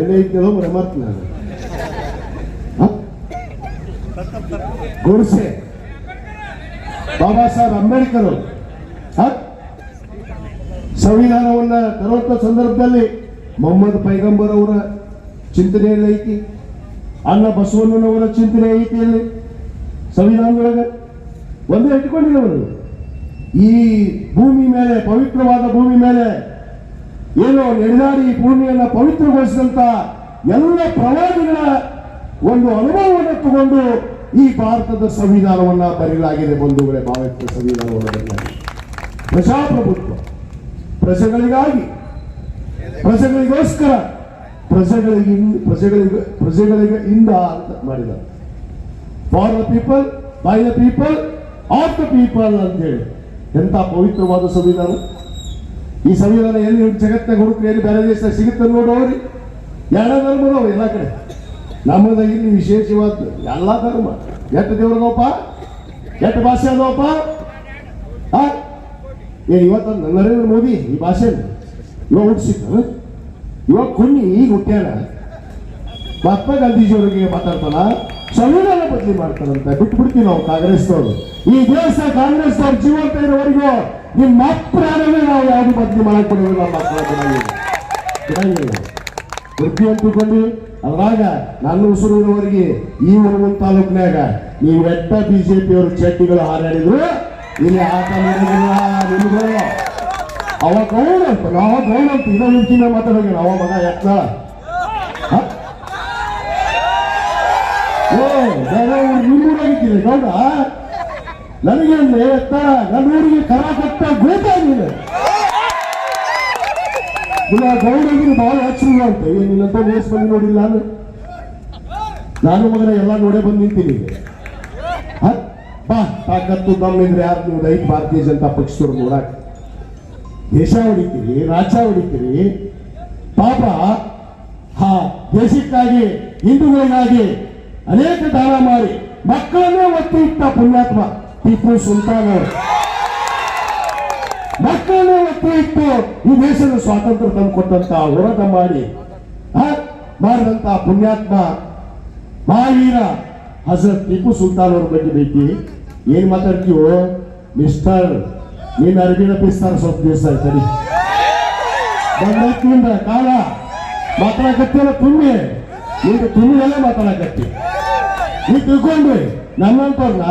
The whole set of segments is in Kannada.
ಎಲ್ಲೇ ಇದ್ದಲ್ಲೋ ಮರೆ ಮರ್ತು ನಾನು. ಗುಡ್ಸೆ ಬಾಬಾ ಸಾಹೇಬ್ ಅಂಬೇಡ್ಕರ್? ಸಂವಿಧಾನವನ್ನ ತರುವಂತ ಸಂದರ್ಭದಲ್ಲಿ ಮೊಹಮ್ಮದ್ ಪೈಗಂಬರ್ ಅವರ ಚಿಂತನೆಯಲ್ಲಿ ಐತಿ. ಅನ್ನ ಬಸವಣ್ಣನವರ ಚಿಂತನೆ ಐತಿ ಅಲ್ಲಿ ಸಂವಿಧಾನದೊಳಗೆ ಒಂದೇ ಇಟ್ಕೊಂಡಿರೋರು ಈ ಭೂಮಿ ಮೇಲೆ, ಪವಿತ್ರವಾದ ಭೂಮಿ ಮೇಲೆ ಏನು ನಡೆದಾಡಿ ಈ ಭೂಮಿಯನ್ನು ಪವಿತ್ರಗೊಳಿಸಿದಂತ ಎಲ್ಲ ಪ್ರವಾದಿಗಳ ಒಂದು ಅನುಭವವನ್ನು ತಗೊಂಡು ಈ ಭಾರತದ ಸಂವಿಧಾನವನ್ನ ಬರೆಯಲಾಗಿದೆ ಬಂಧುಗಳೇ, ಭಾರತದ ಸಂವಿಧಾನವನ್ನು ಪ್ರಜಾಪ್ರಭುತ್ವ, ಪ್ರಜೆಗಳಿಗಾಗಿ, ಪ್ರಜೆಗಳಿಗೋಸ್ಕರ, ಪ್ರಜೆಗಳಿಗೆ ಪ್ರಜೆಗಳಿಗೆ ಪ್ರಜೆಗಳಿಗೆ ಇಂದ ಅಂತ ಮಾಡಿದ್ದಾರೆ. For the people by the people of the people ಅಂತ ಹೇಳಿ. ಎಂತ ಪವಿತ್ರವಾದ ಸಂವಿಧಾನ? ಈ ಸಂವಿಧಾನ ಎಲ್ಲಿ ಜಗತ್ತಿನ ಹುಡುಕಿ ಎಲ್ಲಿ ಬೇರೆ ದೇಶದಾಗ ಸಿಗುತ್ತೆ ನೋಡೋರಿ ಎಲ್ಲ ಧರ್ಮದವ್ರು ಎಲ್ಲ ಕಡೆ. ನಮ್ಮದ ಇಲ್ಲಿ ವಿಶೇಷವಾದ ಎಲ್ಲ ಧರ್ಮ. ಎಷ್ಟು ದೇವ್ರದವಪ್ಪ ಎಟ್ಟ ಭಾಷೆ ಅದವಪ್ಪ? ಏನ್ ಇವತ್ತ ನರೇಂದ್ರ ಮೋದಿ ಈ ಭಾಷೆ ಇವಾಗ ಹುಟ್ಟಿಸಿದ್ದ ಇವಾಗ ಕುಣ್ಣಿ ಈಗ ಹುಟ್ಟ್ಯಾನ ಮಹಾತ್ಮ ಗಾಂಧೀಜಿಯವರಿಗೆ ಮಾತಾಡ್ತಾನ? ಸಂವಿಧಾನ ಬದಲಿ ಮಾಡ್ತಾರಂತ. ಬಿಟ್ಬಿಡ್ತೀವಿ ನಾವು ಕಾಂಗ್ರೆಸ್ನವರು. ಈ ದೇಶ ಕಾಂಗ್ರೆಸ್ನವ್ರು ಜೀವಂತ ಇರೋವರೆಗೂ ನಿಮ್ಮ ಪ್ರಾಣವೇ ನಾವು ಯಾವುದು ಬದಲಿ ಮಾಡಕ್ ನಮ್ಮ ಮಕ್ಕಳ ಬಿಡಂಗಿಲ್ಲ ವೃತ್ತಿ ಅಂತ ತಿಳ್ಕೊಂಡು ಅದ್ರಾಗ ನನ್ನ ಉಸಿರು ಇರೋವರೆಗೆ ಈ ಒಂದು ತಾಲೂಕಿನಾಗ ನೀವು ಎಟ್ಟ ಬಿಜೆಪಿ ಅವರು ಚಟ್ಟಿಗಳು ಹಾರಾಡಿದ್ರು, ಇಲ್ಲಿ ಆಟ ನಡೆದಿಲ್ಲ ನಿಮ್ಗೆ. ಅವ ಗೌಡ ಅಂತ ನಾವ ಗೌಡ ಅಂತ ಮುಂಚಿನ ಮಾತಾಡೋಣ ಅವ ಮಗ ಎತ್ತಾಳ ಓ ನಿಮ್ಮೂರಾಗಿದ್ದೀನಿ ಗೌಡ. ನನಗೆ ಅಂದ್ರೆ ಎತ್ತಾಳ ನನ್ನ ಊರಿಗೆ ಕರ ಕಟ್ಟ ನೀನು. ಇಲ್ಲ ಗೌಡರಿಗೆ ಬಹಳ ಹಚ್ಚು ಅಂತ ಏನಿಲ್ಲಂತ ವೇಸ್ ಬಂದು ನೋಡಿಲ್ಲ ಅಂದ್ರೆ? ನಾನು ಮಗನ ಎಲ್ಲ ನೋಡೇ ಬಂದು ನಿಂತೀನಿ? ಬಾ, ತಾಕತ್ತು ನಮ್ಮಿಂದ್ರೆ ಯಾರು ನೀವು ಐದು ಭಾರತೀಯ ಜನತಾ ಪಕ್ಷದವ್ರು ನೋಡಾಕ? ದೇಶ ಹೊಡಿತೀರಿ, ರಾಜ್ಯ ಹೊಡಿತೀರಿ. ಪಾಪ, ಹಾ, ದೇಶಕ್ಕಾಗಿ, ಹಿಂದೂಗಳಿಗಾಗಿ ಅನೇಕ ದಾನ ಮಾಡಿ ಮಕ್ಕಳನ್ನೇ ಒತ್ತಿ ಇಟ್ಟ ಪುಣ್ಯಾತ್ಮ ಟಿಪ್ಪು ಸುಲ್ತಾನ್ ಅವರು. ಮಕ್ಕಳನ್ನೇ ಒತ್ತಿ ಇಟ್ಟು ಈ ದೇಶದ ಸ್ವಾತಂತ್ರ್ಯ ತಂದು ಕೊಟ್ಟಂತ ಹೋರಾಟ ಮಾಡಿ ಮಾಡಿದಂತ ಪುಣ್ಯಾತ್ಮ ಮಹಾವೀರ ಹಜರತ್ ಟಿಪ್ಪು ಸುಲ್ತಾನ್ ಅವ್ರ ಬಗ್ಗೆ ಬೇಕಿ ಏನ್ ಮಾತಾಡ್ತೀವೋ? ಮಿಸ್ಟರ್, ನೀನ್ ಅರಬಿನ ಪಿಸ್ತಾರ ಸ್ವಲ್ಪ ದಿವಸ ಸರಿ ಬಂದ ಕಾಲ ಮಾತಾಡಕತ್ತಿಲ್ಲ ತುಂಬಿ. ನೀನು ಎಲ್ಲ ಮಾತಾಡಕತ್ತಿ. ನೀ ತಿಳ್ಕೊಂಡ್ರಿ ನನ್ನಂತವ್ರನ್ನ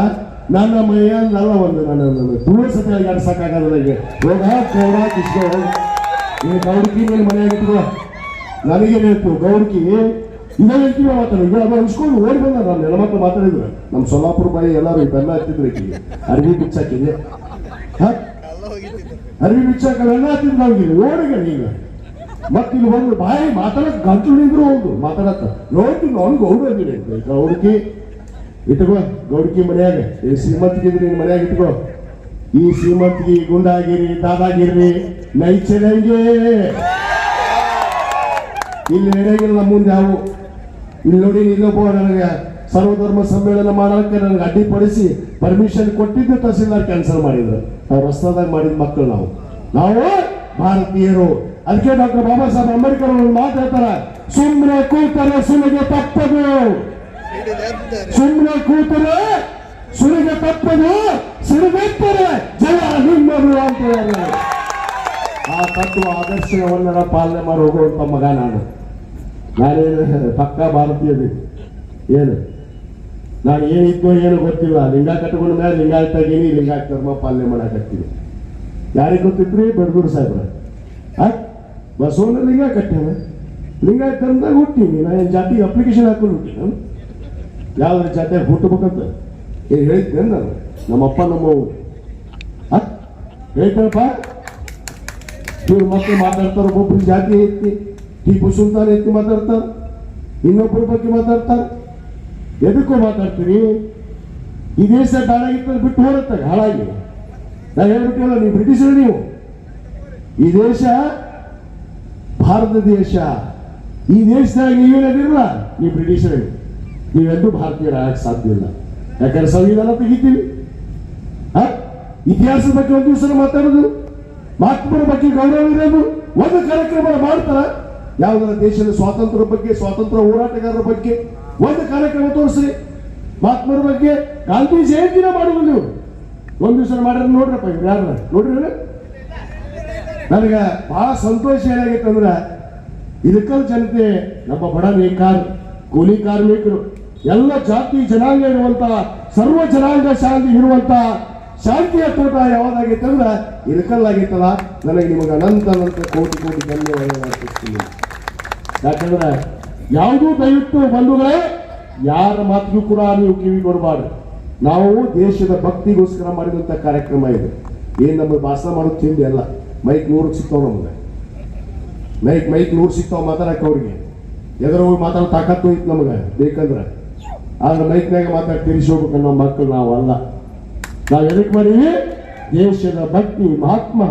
ನನ್ನ ಮೈಯಲ್ಲ ಒಂದು ನನ್ನ ಧೂಳು ಸತಿ ಆಡ್ಸಕ್ಕಾಗಲ್ಲ ನನಗೆ. ಹೋಗ ನನಗೆ ಬೇಕು, ಗೌಡ್ಕಿ. ಇದೇ ಹೇಳ್ತೀವಿ ಮಾತಾಡೋದು ಈಗ ಅದು ಅನ್ಸ್ಕೊಂಡು ಓಡಿ ಬಂದ ನಾನು ಮಕ್ಕಳು ಮಾತಾಡಿದ್ರು. ನಮ್ಮ ಸೊಲ್ಲಾಪುರ ಬಾಯಿ ಎಲ್ಲರೂ ಬೆಲ್ಲ ಹತ್ತಿದ್ರು ಇಲ್ಲಿ ಅರ್ವಿ ಬಿಚ್ಚಾಕಿದೆ ಅರಿವಿ ಬಿಚ್ಚಾಕ ಬೆಲ್ಲ ಹತ್ತಿದ್ರು ನಮ್ಗೆ ಓಡಿಗ ನೀನು ಮತ್ತೆ ಇಲ್ಲಿ ಬಂದು ಬಾಯಿ ಮಾತಾಡಕ್ ಗಂಟು ನಿಂದ್ರು ಹೌದು ಮಾತಾಡತ್ತ ನೋಡ್ತೀನಿ ಅವ್ನು ಗೌಡ ಗೌಡಕಿ ಇಟ್ಕೋ, ಗೌಡ್ಕಿ ಮನ್ಯಾಗ. ಈ ಶ್ರೀಮಂತಿಗಿದ್ರೆ, ನಿನ್ ಮನ್ಯಾಗ ಇಟ್ಕೋ. ಈ ಶ್ರೀಮಂತಿಗೆ ಗುಂಡಾಗಿರಿ, ದಾದಾಗಿರ್ರಿ ನೈಚರಂಗೆ ಇಲ್ಲಿ ನಡೆಯಂಗಿಲ್ಲ ನಮ್ಮ ಮುಂದೆ ಯಾವ ಇಲ್ಲಿ ನೋಡಿ ಇನ್ನೊಬ್ಬ ನನಗೆ ಸರ್ವಧರ್ಮ ಸಮ್ಮೇಳನ ಮಾಡೋಕ್ಕೆ ನನಗೆ ಅಡ್ಡಿಪಡಿಸಿ ಪರ್ಮಿಷನ್ ಕೊಟ್ಟಿದ್ದು ತಹಸೀಲ್ದಾರ್ ಕ್ಯಾನ್ಸಲ್ ಮಾಡಿದ್ರು. ನಾವು ರಸ್ತಾದಾಗ ಮಾಡಿದ ಮಕ್ಕಳು ನಾವು. ನಾವು ಭಾರತೀಯರು. ಅದಕ್ಕೆ ಡಾಕ್ಟರ್ ಬಾಬಾ ಸಾಹೇಬ್ ಅಂಬೇಡ್ಕರ್ ಅವರು ಮಾತು ಸುಮ್ಮನೆ ಕೂತರೆ ಸುಲಿಗೆ ತಪ್ಪದು. ಸುಮ್ಮನೆ ಕೂತರೆ ಸುಲಿಗೆ ತಪ್ಪದು ಸಿಡಿದೆತ್ತರೆ ಜಯ ನಿಮ್ಮದು ಅಂತ. ಆ ತತ್ವ ಆದರ್ಶವನ್ನ ಪಾಲನೆ ಮಾಡಿ ಹೋಗುವಂತ ಮಗ ನಾನು. ನಾನೇನು ಪಕ್ಕ ಭಾರತೀಯದಿ ಏನು ನಾನು ಏನಿದ್ದೋ ಏನು ಗೊತ್ತಿಲ್ಲ ಲಿಂಗ ಕಟ್ಟಿಕೊಂಡ ಮೇಲೆ ಲಿಂಗಾಯತ ಆಗೀನಿ ಲಿಂಗಾಯತ ಧರ್ಮ ಪಾಲನೆ ಮಾಡಕತ್ತೀನಿ. ಯಾರಿಗೆ ಗೊತ್ತಿತ್ರಿ? ಬಡಗೂರು ಸಾಹೇಬ್ರ. ಬಸವನ ಲಿಂಗ ಕಟ್ಟ್ಯಾನ ಲಿಂಗಾಯತ ಧರ್ಮದಾಗ ಹುಟ್ಟೀನಿ. ನಾ ಏನು ಜಾತಿ ಅಪ್ಲಿಕೇಶನ್ ಹಾಕೊಂಡು ಹುಟ್ಟಿ ನಾನು ಯಾವ್ದ್ರ ಜಾತಿಯಾಗ ಹುಟ್ಟಬೇಕಂತ? ಏನು ಹೇಳಿದ್ದೆ ನಾನು? ನಮ್ಮಪ್ಪ, ನಮ್ಮ ಹೇಳ್ತಾರಪ್ಪ ಇವ್ರು ಮತ್ತೆ ಮಾತಾಡ್ತಾರ, ಒಬ್ಬೊಬ್ರು ಜಾತಿ ಐತಿ ಟಿಪ್ಪು ಸುಲ್ತಾನ್ ಐತಿ ಮಾತಾಡ್ತಾರ ಇನ್ನೊಬ್ಬರ ಬಗ್ಗೆ ಮಾತಾಡ್ತಾರ. ಎದಕ್ಕೂ ಮಾತಾಡ್ತೀರಿ? ಈ ದೇಶ ಹಾಳಾಗಿತ್ತು, ಬಿಟ್ಟು ಹೋಗುತ್ತೆ ಹಾಳಾಗಿ ನಾನು ಹೇಳ್ಬಿಟ್ಟಿಲ್ಲ ನೀವು ಬ್ರಿಟಿಷರು ನೀವು. ಈ ದೇಶ ಭಾರತ ದೇಶ. ಈ ದೇಶದಾಗ ನೀವೇನಿರಲ್ಲ ನೀವು ಬ್ರಿಟಿಷರೇ. ನೀವೆಂದೂ ಭಾರತೀಯರಾಗಕ್ಕೆ ಸಾಧ್ಯ ಇಲ್ಲ. ಯಾಕಂದ್ರೆ ಸಂವಿಧಾನ ತೆಗಿತೀವಿ? ಇತಿಹಾಸದ ಬಗ್ಗೆ ಒಂದು ದಿವಸ ಮಾತಾಡೋದು. ಮಹಾತ್ಮರ ಬಗ್ಗೆ ಗೌರವ ಇರೋದು. ಒಂದು ಕಾರ್ಯಕ್ರಮ ಮಾಡ್ತಾರ. ಯಾವ್ದಾರ ದೇಶದ ಸ್ವಾತಂತ್ರ್ಯ ಬಗ್ಗೆ, ಸ್ವಾತಂತ್ರ್ಯ ಹೋರಾಟಗಾರರ ಬಗ್ಗೆ ಒಂದು ಕಾರ್ಯಕ್ರಮ ತೋರಿಸ್ರಿ. ಮಹಾತ್ಮರ ಬಗ್ಗೆ ಗಾಂಧಿ ಜಯಂತಿನ ಮಾಡುವುದು ನೀವು? ಒಂದು ದಿವಸ ಮಾಡ್ರಿ, ನೋಡ್ರಪ್ಪ ಇವ್ರು ಯಾರ ನೋಡ್ರಿ? ನನಗೆ ಬಹಳ ಸಂತೋಷ ಏನಾಗೈತೆ ಅಂದ್ರೆ ಇಳಕಲ್ ಜನತೆ ನಮ್ಮ ಬಡ ನೇಕಾರ ಕೂಲಿ ಕಾರ್ಮಿಕರು, ಎಲ್ಲ ಜಾತಿ ಜನಾಂಗ ಇರುವಂತ, ಸರ್ವ ಜನಾಂಗ ಶಾಂತಿ ಇರುವಂತ ಶಾಂತಿಯ ತೋಟ ಯಾವ್ದಾಗೈತೆ ಅಂದ್ರೆ ಇಳಕಲ್ ಆಗಿತ್ತಲ್ಲ, ನನಗೆ ನಿಮಗೆ ಅನಂತ ಅನಂತ ಕೋಟಿ ಕೋಟಿ ಧನ್ಯವಾದ ಯಾಕಂದ್ರೆ, ಯಾವುದೂ ದಯವಿಟ್ಟು ಬಂಧುಗಳೇ, ಯಾರ ಮಾತಿಗೂ ಕೂಡ ನೀವು ಕಿವಿ ಕೊಡಬಾರ್ದು. ನಾವು ದೇಶದ ಭಕ್ತಿಗೋಸ್ಕರ ಮಾಡಿದಂತ ಕಾರ್ಯಕ್ರಮ ಇದೆ. ಏನ್ ನಮ್ಮ ಭಾಷಣ ಮಾಡೋದು ತಿಂಡಿ ಅಲ್ಲ. ಮೈಕ್ ನೂರಕ್ಕೆ ಸಿಗ್ತಾವ ನಮ್ಗೆ. ಮೈಕ್ ಮೈಕ್ ನೂರು ಸಿಗ್ತಾವ ಮಾತಾಡಕ್ಕೆ ಅವ್ರಿಗೆ. ಎದುರು ಹೋಗಿ ಮಾತಾಡೋ ತಾಕತ್ತು ಐತಿ ನಮಗೆ, ಬೇಕಂದ್ರೆ. ಆದ್ರೆ ಮೈಕ್ನಾಗ ಮಾತಾಡಿ ತಿರ್ಸಿ ಹೋಗ್ಬೇಕು ನಮ್ಮ ಮಕ್ಕಳು ನಾವಲ್ಲ ನಾವು ಎದಕ್ಕೆ ಮಾಡೀವಿ ದೇಶದ ಭಕ್ತಿ, ಮಹಾತ್ಮ,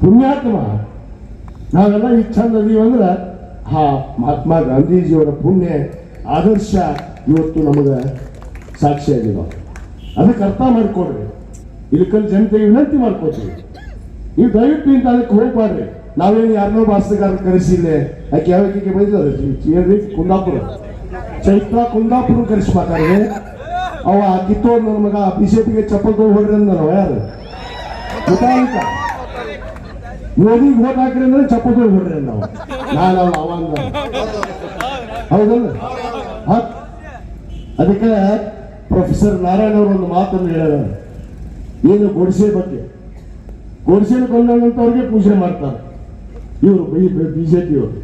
ಪುಣ್ಯಾತ್ಮ. ನಾವೆಲ್ಲ ಈ ಚಂದ ಅಂದ್ರೆ ಆ ಮಹಾತ್ಮ ಗಾಂಧೀಜಿಯವರ ಪುಣ್ಯ, ಆದರ್ಶ ಇವತ್ತು ನಮಗೆ ಸಾಕ್ಷಿಯಾಗಿದೆ ಅದಕ್ಕೆ ಅರ್ಥ ಮಾಡ್ಕೊಡ್ರಿ ಇಲ್ಲಿಕಲ್ ಜನತೆಗೆ ವಿನಂತಿ ಮಾಡ್ಕೋತೀವಿ ನೀವು ದಯವಿಟ್ಟು ಇಂತ ಅದಕ್ಕೆ ಹೋಗ್ಬಾರ್ರಿ. ನಾವೇನು ಯಾರನ್ನೋ ಭಾಷೆಗಾರ ಕರೆಸಿಲ್ಲ ಯಾಕೆ ಯಾವಾಗ ಬೈದವ್ರಿ ಏನ್ರಿ ಕುಂದಾಪುರ. ಚೈತ್ರ ಕುಂದಾಪುರ ಕರೆಸ್ಬೇಕಾದ್ರೆ ಅವ ಕಿತ್ತೋ ನನ್ನ ಮಗ ಬಿಜೆಪಿಗೆ ಚಪ್ಪಲ್ ತಗೋಬೇಡ್ರಿ ಅಂದ್ರೆ ನಾವು ಯಾರು? ಮುತಾಲಿಕ. ಮೋದಿಗೆ ಓಟ್ ಹಾಕ್ರಿ ಅಂದ್ರೆ ಚಪ್ಪಲ್ ತಗೋಬೇಡ್ರಿ ನಾವು ನಾನು ಅವ ಅಂದ. ಹೌದಲ್ಲ? ಅದಕ್ಕೆ ಪ್ರೊಫೆಸರ್ ನಾರಾಯಣ ಅವರು ಒಂದು ಮಾತನ್ನು ಹೇಳಿದ್ರು ಏನು ಗೋಡ್ಸೆ ಬಗ್ಗೆ? ಗೋಡ್ಸೆನ ಕೊಂದಂತವ್ರಿಗೆ ಪೂಜೆ ಮಾಡ್ತಾರೆ. ಇವರು ಬಿಜೆಪಿಯವರು.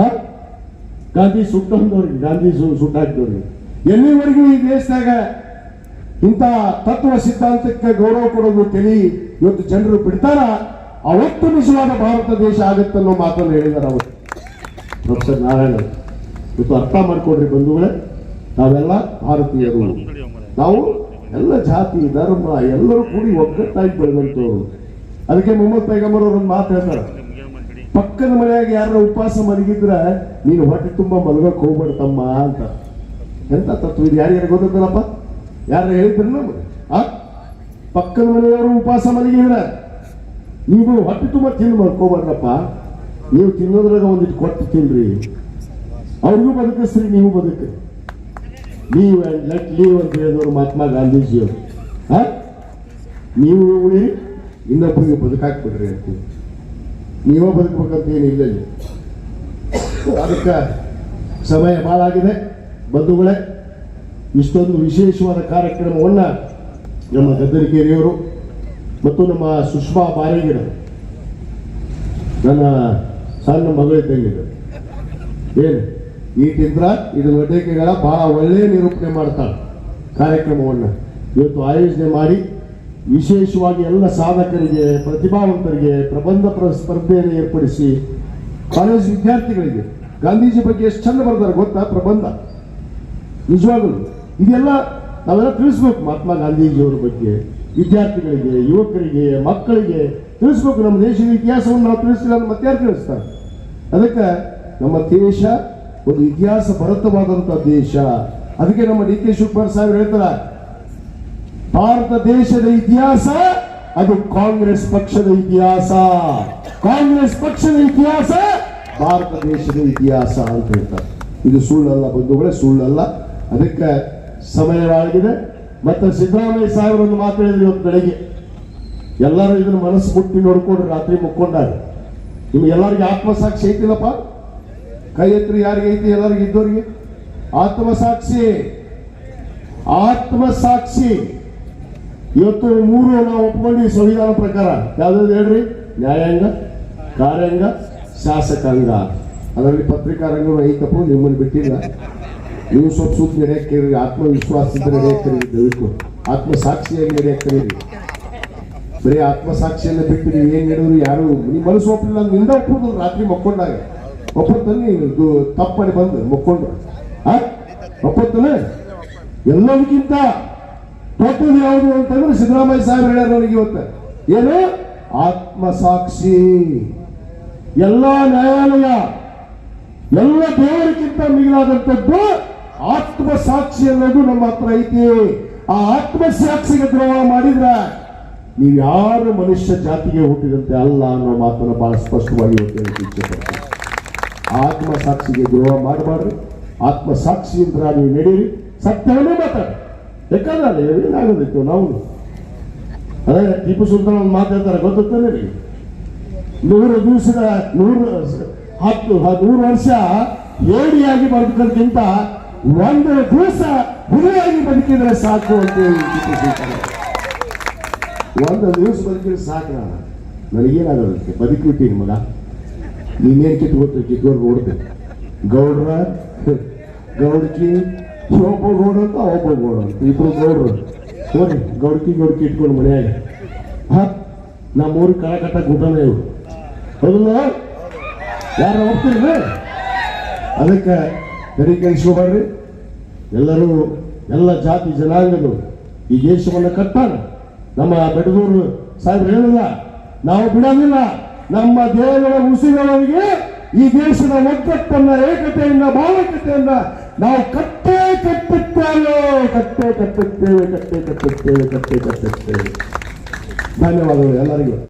ಅವರು ಗಾಂಧಿ ಸುಟ್ಟಂದವ್ರಿಗೆ, ಗಾಂಧಿ ಸುಟ್ಟಾಕಿದವ್ರಿಗೆ. ಎಲ್ಲಿವರೆಗೂ ಈ ದೇಶದಾಗ ಇಂಥ ತತ್ವ ಸಿದ್ಧಾಂತಕ್ಕೆ ಗೌರವ ಕೊಡೋದು ತಿಳಿ ಇವತ್ತು ಜನರು ಬಿಡ್ತಾರ? ಅವತ್ತು ನಿಜವಾದ ಭಾರತ ದೇಶ ಆಗುತ್ತೆ ಅನ್ನೋ ಮಾತನ್ನು ಹೇಳಿದ್ದಾರೆ ಅವರು. ಪ್ರೊಫೆಸರ್ ನಾರಾಯಣ. ಇವತ್ತು ಅರ್ಥ ಮಾಡ್ಕೊಡ್ರಿ ಬಂಧುಗಳೇ. ನಾವೆಲ್ಲ ಭಾರತೀಯರು. ನಾವು ಎಲ್ಲ ಜಾತಿ, ಧರ್ಮ, ಎಲ್ಲರೂ ಕೂಡಿ ಒಗ್ಗಟ್ಟಾಗಿ ಬೆಳೆದಂತವ್ರು ಅದಕ್ಕೆ ಮೊಹಮ್ಮದ್ ಪೈಗಂಬರ್ ಅವ್ರ ಒಂದು ಮಾತು ಹೇಳ್ತಾರೆ. ಪಕ್ಕದ ಮನೆಯಾಗ ಯಾರ ಉಪವಾಸ ಮಲಗಿದ್ರೆ ನೀನು ಹೊಟ್ಟೆ ತುಂಬ ಮಲಗಕ್ ಹೋಗ್ಬೇಡ ತಮ್ಮ ಅಂತ. ಎಂತ ತತ್ವ ಇದು? ಯಾರ್ಯಾರು ಗೊತ್ತದಲ್ಲಪ್ಪ ಯಾರು ಹೇಳಿದ್ರು ಆ? ಪಕ್ಕದ ಮನೆಯವರು ಉಪವಾಸ ಮಲಗಿದ್ರ ನೀವು ಹೊಟ್ಟೆ ತುಂಬ ತಿಂದು ಮಲ್ಕೋಬಾರ್ದಪ್ಪ. ನೀವು ತಿನ್ನೋದ್ರಾಗ ಒಂದಿಟ್ಟು ಕೊಟ್ಟು ತಿನ್ರಿ. ಅವ್ರಿಗೂ ಬದುಕಿಸ್ರಿ, ನೀವು ಬದುಕ್ರಿ. ನೀವು ಲೀವ್ ಅಂತ ಹೇಳಿದವರು ಮಹಾತ್ಮ ಗಾಂಧೀಜಿಯವರು. ಆ? ನೀವು ಇನ್ನೊಬ್ಬರಿಗೆ ಬದುಕಾಕ್ಬಿಡ್ರಿ ಅಂತೀವಿ. ನೀವೇ ಬದುಕಬೇಕಂತ ಇಲ್ಲ ಅದಕ್ಕೆ ಸಮಯ ಭಾಳ ಆಗಿದೆ ಬಂಧುಗಳೇ, ಇಷ್ಟೊಂದು ವಿಶೇಷವಾದ ಕಾರ್ಯಕ್ರಮವನ್ನು ನಮ್ಮ ಗದ್ದರಿಕೇರಿಯವರು ಮತ್ತು ನಮ್ಮ ಸುಷ್ಮಾ ಬಾರಿಗಿಡ, ನನ್ನ ಸಣ್ಣ ಮಗಳಿದ್ದಂಗಿದೆ ಏನು? ಈ ತಿಂದ್ರ ಇದು ವಟೇಕೆಗಳ ಬಹಳ ಒಳ್ಳೆಯ ನಿರೂಪಣೆ ಮಾಡ್ತಾಳೆ ಕಾರ್ಯಕ್ರಮವನ್ನು. ಇವತ್ತು ಆಯೋಜನೆ ಮಾಡಿ ವಿಶೇಷವಾಗಿ ಎಲ್ಲ ಸಾಧಕರಿಗೆ, ಪ್ರತಿಭಾವಂತರಿಗೆ, ಪ್ರಬಂಧ ಪ್ರ- ಸ್ಪರ್ಧೆಯನ್ನು ಏರ್ಪಡಿಸಿ ಕಾಲೇಜ್ ವಿದ್ಯಾರ್ಥಿಗಳಿಗೆ ಗಾಂಧೀಜಿ ಬಗ್ಗೆ ಎಷ್ಟು ಚಂದ ಬರ್ತಾರೆ ಗೊತ್ತಾ ಪ್ರಬಂಧ? ನಿಜವಾಗಲೂ. ಇದೆಲ್ಲ ನಾವೆಲ್ಲ ತಿಳಿಸ್ಬೇಕು ಮಹಾತ್ಮ ಗಾಂಧೀಜಿಯವರ ಬಗ್ಗೆ, ವಿದ್ಯಾರ್ಥಿಗಳಿಗೆ, ಯುವಕರಿಗೆ, ಮಕ್ಕಳಿಗೆ ತಿಳಿಸ್ಬೇಕು. ನಮ್ಮ ದೇಶದ ಇತಿಹಾಸವನ್ನು ನಾವು ತಿಳಿಸಿಲ್ಲ ಅಂತ ಮತ್ತೆ ತಿಳಿಸ್ತಾರೆ? ಅದಕ್ಕೆ ನಮ್ಮ ದೇಶ ಒಂದು ಇತಿಹಾಸ ಭರತವಾದಂಥ ದೇಶ. ಅದಕ್ಕೆ ನಮ್ಮ ಡಿ ಕೆ ಶಿವಕುಮಾರ್ ಸಾಹೇಬ್ ಹೇಳ್ತಾರೆ ಭಾರತ ದೇಶದ ಇತಿಹಾಸ, ಅದು ಕಾಂಗ್ರೆಸ್ ಪಕ್ಷದ ಇತಿಹಾಸ. ಕಾಂಗ್ರೆಸ್ ಪಕ್ಷದ ಇತಿಹಾಸ, ಭಾರತ ದೇಶದ ಇತಿಹಾಸ ಅಂತ ಹೇಳ್ತಾರೆ. ಇದು ಸುಳ್ಳಲ್ಲ ಬಂಧುಗಳೇ, ಸುಳ್ಳಲ್ಲ. ಅದಕ್ಕೆ ಸಮಯವಾಗಿದೆ ಮತ್ತೆ ಸಿದ್ದರಾಮಯ್ಯ ಸಾಹೇಬರನ್ನು ಮಾತಾಡಿದ್ರು ಇವತ್ತು ಬೆಳಗ್ಗೆ. ಎಲ್ಲರೂ ಇದನ್ನ ಮನಸ್ಸು ಮುಟ್ಟಿ ನೋಡ್ಕೊಂಡ್ರು ರಾತ್ರಿ ಮುಕ್ಕೊಂಡಾರೆ ನಿಮ್ಗೆ ಎಲ್ಲರಿಗೆ ಆತ್ಮಸಾಕ್ಷಿ ಐತಿಲ್ಲಪ್ಪ? ಕೈ ಎತ್ತರಿ ಯಾರಿಗೆ ಐತಿ? ಎಲ್ಲರಿಗೆ ಇದ್ದವ್ರಿಗೆ ಆತ್ಮಸಾಕ್ಷಿ. ಆತ್ಮಸಾಕ್ಷಿ. ಇವತ್ತು ಮೂರು ನಾವು ಒಪ್ಕೊಂಡ್ವಿ ಸಂವಿಧಾನ ಪ್ರಕಾರ. ಯಾವ್ದಾದ್ರು ಹೇಳ್ರಿ? ನ್ಯಾಯಾಂಗ, ಕಾರ್ಯಾಂಗ, ಶಾಸಕಾಂಗ. ಅದರಲ್ಲಿ ಪತ್ರಿಕಾ ರಂಗಗಳು ಐತಪ್ಪ ನಿಮ್ಮನ್ನು ಬಿಟ್ಟಿಲ್ಲ. ನೀವು ಸ್ವಲ್ಪ ಸುತ್ತ ನಡೆಯಕ್ಕೆ ಆತ್ಮವಿಶ್ವಾಸದಿಂದ ನಡೆಯಕ್ಕೆ ದಯವಿಟ್ಟು. ಆತ್ಮಸಾಕ್ಷಿಯಾಗಿ ನಡೆಯಕ್ಕೆ ಬರೀ ಆತ್ಮಸಾಕ್ಷಿಯನ್ನು ಬಿಟ್ಟು ನೀವು ಏನ್ ಹೇಳಿದ್ರು ಯಾರು ನಿಮ್ಮ ಮನಸ್ಸು ಒಪ್ಪಲಿಲ್ಲ ಅಂದ್ರೆ ನಿಂದ ಒಪ್ಪೋದು ರಾತ್ರಿ ಮಕ್ಕೊಂಡಾಗ. ಒಪ್ಪತ್ತಲ್ಲಿ ಇದು ತಪ್ಪಡಿ ಬಂದು ಮಕ್ಕೊಂಡ್ರು. ಒಪ್ಪತ್ತಲ್ಲ ಎಲ್ಲದಕ್ಕಿಂತ ದೊಡ್ಡದು ಯಾವುದು ಅಂತಂದ್ರೆ ಸಿದ್ದರಾಮಯ್ಯ ಸಾಹೇಬ್ ಹೇಳ್ಯಾರ ನನಗೆ ಇವತ್ತು. ಏನು? ಆತ್ಮಸಾಕ್ಷಿ. ಎಲ್ಲ ನ್ಯಾಯಾಲಯ, ಎಲ್ಲ ದೇವರಿಗಿಂತ ಮಿಗಿಲಾದಂಥದ್ದು ಆತ್ಮಸಾಕ್ಷಿ ಅನ್ನೋದು ನಮ್ಮ ಹತ್ರ ಐತಿ. ಆ ಆತ್ಮಸಾಕ್ಷಿಗೆ ದ್ರೋಹ ಮಾಡಿದ್ರೆ ನೀವು ಯಾರು ಮನುಷ್ಯ ಜಾತಿಗೆ ಹುಟ್ಟಿದಂತೆ ಅಲ್ಲ ಅನ್ನೋ ಮಾತನ್ನು ಬಹಳ ಸ್ಪಷ್ಟವಾಗಿ ಹೇಳ್ತೀನಿ ಆತ್ಮಸಾಕ್ಷಿಗೆ ದ್ರೋಹ ಮಾಡಬಾರ್ದು. ಆತ್ಮ ಸಾಕ್ಷಿಯಿಂದ ನೀವು ನಡೀರಿ. ಸತ್ಯವನ್ನೇ ಮಾತಾಡಿ. ಯಾಕಂದ್ರೆ ಏನಾಗೋದಿತ್ತು ನಾವು? ಅದೇ ಟಿಪ್ಪು ಸುಲ್ತಾನ್ ಒಂದು ಮಾತಾಡ್ತಾರೆ ಗೊತ್ತಾನೆ ನೂರು ದಿವಸದ, ನೂರು, ಹತ್ತು ನೂರು ವರ್ಷ ಏಡಿಯಾಗಿ ಬದುಕಿಂತ ಒಂದು ದಿವಸ ಹುಲಿಯಾಗಿ ಬದುಕಿದ್ರೆ ಸಾಕು ಅಂತ ಟಿಪ್ಪು ಸುಲ್ತಾನ್. ಒಂದು ದಿವಸ ಬದುಕಿದ್ರೆ ಸಾಕು ನಾನು. ನನಗೇನಾಗೋದಕ್ಕೆ ಬದುಕಿಬಿಟ್ಟಿನಿ ಮಗ. ನೀನೇನು ಕಿತ್ಕೊಟ್ಟು ಕಿತ್ಕೊಂಡು ನೋಡ್ತೇನೆ. ಗೌಡ್ರ, ಗೌಡ್ಕಿ ಒಬ್ಬ ಗೌಡ ಅಂತ ಒಬ್ಬ ಗೌಡ ಅಂತ ಇಬ್ರು ಗೌಡ್ರು. ನೋಡಿ ಗೌಡ್ಕಿ ಗೌಡ್ಕಿ ಇಟ್ಕೊಂಡು ಮನೆಯಾಗ. ಹಾ ಊರಿಗೆ ಕಳ ಕಟ್ಟಕ್ಕೆ ಊಟನೇ ಇವು ಹೌದಲ್ಲ ಯಾರು ಹೋಗ್ತೀರಿ ಅದಕ್ಕೆ ತಲೆ ಕೆಡಿಸ್ಕೋಬಾರ್ರಿ ಎಲ್ಲರೂ, ಎಲ್ಲ ಜಾತಿ ಜನಾಂಗಗಳು ಈ ದೇಶವನ್ನು ಕಟ್ಟಾರ ನಮ್ಮ ಬೆಡದೂರು ಸಾಹೇಬ್ರು ಹೇಳಿಲ್ಲ, ನಾವು ಬಿಡೋದಿಲ್ಲ. ನಮ್ಮ ದೇವರ ಉಸಿರೊಳಗೆ ಈ ದೇಶದ ಒಗ್ಗಟ್ಟನ್ನ ಏಕತೆಯನ್ನ ಭಾವಕತೆಯನ್ನ ನಾವು ಕಟ್ಟೆ ಕಟ್ಟುತ್ತೇವೆ ಕತ್ತೆ ಕಟ್ಟುತ್ತೇವೆ ಕತ್ತೆ ಕಟ್ಟುತ್ತೇವೆ, ಕಟ್ಟೆ ಕಟ್ಟುತ್ತೇವೆ. ಧನ್ಯವಾದಗಳು ಎಲ್ಲರಿಗೂ.